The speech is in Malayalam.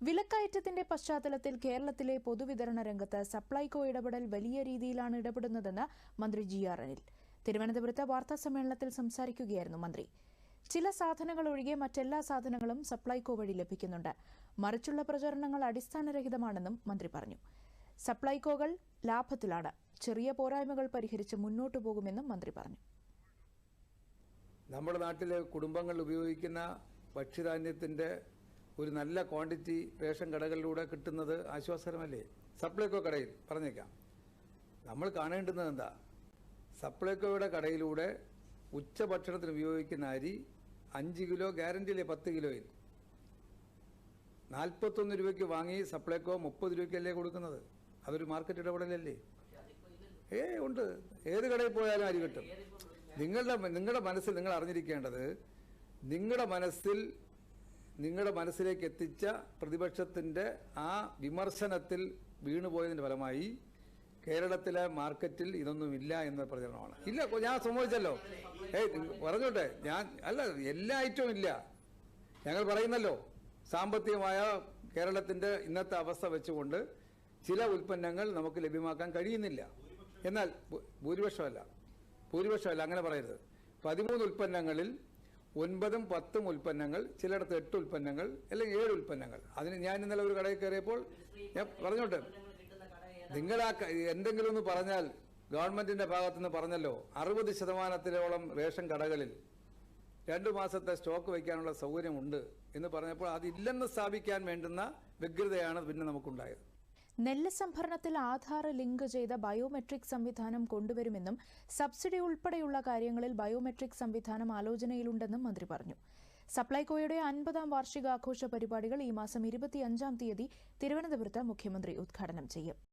വിലക്കയറ്റത്തിന്റെ പശ്ചാത്തലത്തിൽ കേരളത്തിലെ പൊതുവിതരണ രംഗത്ത് സപ്ലൈകോ ഇടപെടൽ വലിയ രീതിയിലാണ് ഇടപെടുന്നതെന്ന് മന്ത്രി ജി ആർ അനിൽ. തിരുവനന്തപുരത്ത് വാർത്താ സമ്മേളനത്തിൽ സംസാരിക്കുകയായിരുന്നു മന്ത്രി. ചില സാധനങ്ങൾ ഒഴികെ മറ്റെല്ലാ സാധനങ്ങളും സപ്ലൈകോ വഴി ലഭിക്കുന്നുണ്ട്. മറിച്ചുള്ള പ്രചരണങ്ങൾ അടിസ്ഥാനരഹിതമാണെന്നും മന്ത്രി പറഞ്ഞു. സപ്ലൈകോകൾ ലാഭത്തിലാണ്. ചെറിയ പോരായ്മകൾ പരിഹരിച്ച് മുന്നോട്ടു പോകുമെന്നും മന്ത്രി പറഞ്ഞു. നമ്മുടെ നാട്ടിലെ കുടുംബങ്ങൾ ഉപയോഗിക്കുന്ന ഭക്ഷ്യധാന്യത്തിന്റെ ഒരു നല്ല ക്വാണ്ടിറ്റി റേഷൻ കടകളിലൂടെ കിട്ടുന്നത് ആശ്വാസകരമല്ലേ? സപ്ലൈകോ കടയിൽ പറഞ്ഞേക്കാം. നമ്മൾ കാണേണ്ടുന്നത് എന്താ? സപ്ലൈകോയുടെ കടയിലൂടെ ഉച്ചഭക്ഷണത്തിന് ഉപയോഗിക്കുന്ന അരി അഞ്ച് കിലോ ഗ്യാരണ്ടിയിലെ പത്ത് കിലോയിൽ നാൽപ്പത്തൊന്ന് രൂപയ്ക്ക് വാങ്ങി സപ്ലൈകോ മുപ്പത് രൂപയ്ക്കല്ലേ കൊടുക്കുന്നത്? അതൊരു മാർക്കറ്റ് ഇടപെടലല്ലേ? ഏ ഉണ്ട്. ഏത് കടയിൽ പോയാലും അരി കിട്ടും. നിങ്ങളുടെ നിങ്ങളുടെ മനസ്സിൽ നിങ്ങൾ അറിഞ്ഞിരിക്കേണ്ടത് നിങ്ങളുടെ മനസ്സിൽ നിങ്ങളുടെ മനസ്സിലേക്ക് എത്തിച്ച പ്രതിപക്ഷത്തിന്റെ ആ വിമർശനത്തിൽ വീണുപോയതിന്റെ ഫലമായി കേരളത്തിലെ മാർക്കറ്റിൽ ഇതൊന്നുമില്ല എന്ന പ്രചരണമാണ്. ഇല്ല ഞാൻ സമ്മതിച്ചല്ലോ. ഏയ് പറഞ്ഞോട്ടെ ഞാൻ അല്ല എല്ലാ ഐറ്റവും ഇല്ല. ഞങ്ങൾ പറയുന്നല്ലോ സാമ്പത്തികമായ കേരളത്തിന്റെ ഇന്നത്തെ അവസ്ഥ വെച്ചുകൊണ്ട് ചില ഉൽപ്പന്നങ്ങൾ നമുക്ക് ലഭ്യമാക്കാൻ കഴിയുന്നില്ല. എന്നാൽ ഭൂരിപക്ഷമല്ല. ഭൂരിപക്ഷമല്ല അങ്ങനെ പറയരുത്. പതിമൂന്ന് ഉൽപ്പന്നങ്ങളിൽ ഒൻപതും പത്തും ഉൽപ്പന്നങ്ങൾ ചിലയിടത്ത് എട്ട് ഉൽപ്പന്നങ്ങൾ അല്ലെങ്കിൽ ഏഴ് ഉൽപ്പന്നങ്ങൾ. അതിന് ഞാൻ ഇന്നലെ ഒരു കടയിൽ കയറിയപ്പോൾ ഞാൻ പറഞ്ഞോട്ടെ നിങ്ങൾ ആ എന്തെങ്കിലും ഒന്ന് പറഞ്ഞാൽ ഗവൺമെന്റിന്റെ ഭാഗത്തുനിന്ന് പറഞ്ഞല്ലോ അറുപത് ശതമാനത്തിലോളം റേഷൻ കടകളിൽ രണ്ടു മാസത്തെ സ്റ്റോക്ക് വയ്ക്കാനുള്ള സൗകര്യമുണ്ട് എന്ന് പറഞ്ഞപ്പോൾ അതില്ലെന്ന് സ്ഥാപിക്കാൻ വേണ്ടുന്ന വ്യഗ്രതയാണ് പിന്നെ നമുക്കുണ്ടായത്. നെല്ല് സംഭരണത്തിൽ ആധാർ ലിങ്ക് ചെയ്ത ബയോമെട്രിക് സംവിധാനം കൊണ്ടുവരുമെന്നും സബ്സിഡി ഉൾപ്പെടെയുള്ള കാര്യങ്ങളിൽ ബയോമെട്രിക് സംവിധാനം ആലോചനയിലുണ്ടെന്നും മന്ത്രി പറഞ്ഞു. സപ്ലൈകോയുടെ അൻപതാം വാർഷികാഘോഷ പരിപാടികൾ ഈ മാസം ഇരുപത്തിയഞ്ചാം തീയതി തിരുവനന്തപുരത്ത് മുഖ്യമന്ത്രി ഉദ്ഘാടനം ചെയ്യും.